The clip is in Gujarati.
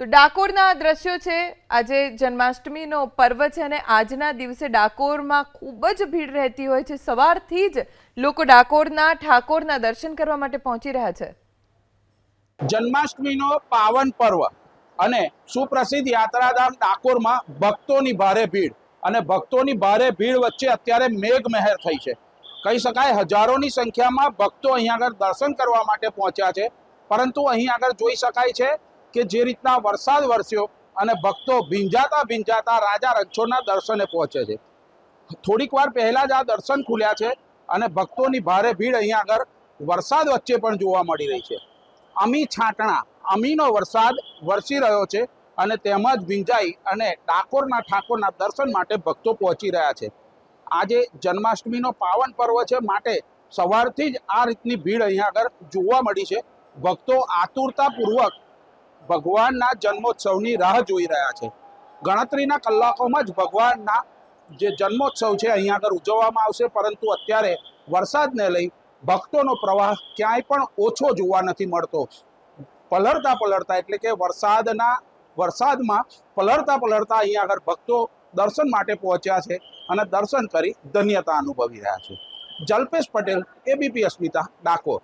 તો ડાકોરના દ્રશ્યો છે. આજે જન્માષ્ટમીનો પર્વ છે અને આજના દિવસે ડાકોરમાં ખૂબ જ ભીડ રહેતી હોય છે. સવારથી જ લોકો ડાકોરના ઠાકોરના દર્શન કરવા માટે પહોંચી રહ્યા છે. જન્માષ્ટમીનો પાવન પર્વ અને સુપ્રસિદ્ધ યાત્રાધામ ડાકોરમાં ભક્તોની ભારે ભીડ અને ભક્તોની ભારે ભીડ વચ્ચે અત્યારે મેઘ મહેર થઈ છે. કહી શકાય હજારોની સંખ્યામાં ભક્તો અહીં આગળ દર્શન કરવા માટે પહોંચ્યા છે. પરંતુ અહીં આગળ જોઈ શકાય છે કે જે રીતના વરસાદ વરસ્યો અને ભક્તો ભીંજાતા ભીંજાતા રાજા રણછોડના દર્શને પહોંચે છે. થોડીક વાર પહેલાં જ આ દર્શન ખુલ્યા છે અને ભક્તોની ભારે ભીડ અહીં આગળ વરસાદ વચ્ચે પણ જોવા મળી રહી છે. અમી છાંટણા, અમીનો વરસાદ વરસી રહ્યો છે અને તેમજ ભીંજાઈ અને ડાકોરના ઠાકોરના દર્શન માટે ભક્તો પહોંચી રહ્યા છે. આજે જન્માષ્ટમીનો પાવન પર્વ છે માટે સવારથી જ આ રીતની ભીડ અહીંયા આગળ જોવા મળી છે. ભક્તો આતુરતાપૂર્વક ભગવાનના જન્મોત્સવની રાહ જોઈ રહ્યા છે. ગણતરીના કલાકોમાં જ ભગવાનના જે જન્મોત્સવ છે અહીંયા આગળ ઉજવવામાં આવશે, પરંતુ અત્યારે વરસાદને લઈ ભક્તોનો પ્રવાહ ક્યાંય પણ ઓછો જોવા નથી મળતો. પલળતા પલળતા, એટલે કે વરસાદના, વરસાદમાં પલળતા પલળતા અહીંયા આગળ ભક્તો દર્શન માટે પહોંચ્યા છે અને દર્શન કરી ધન્યતા અનુભવી રહ્યા છે. જલ્પેશ પટેલ એબીપી અસ્મિતા ડાકોર.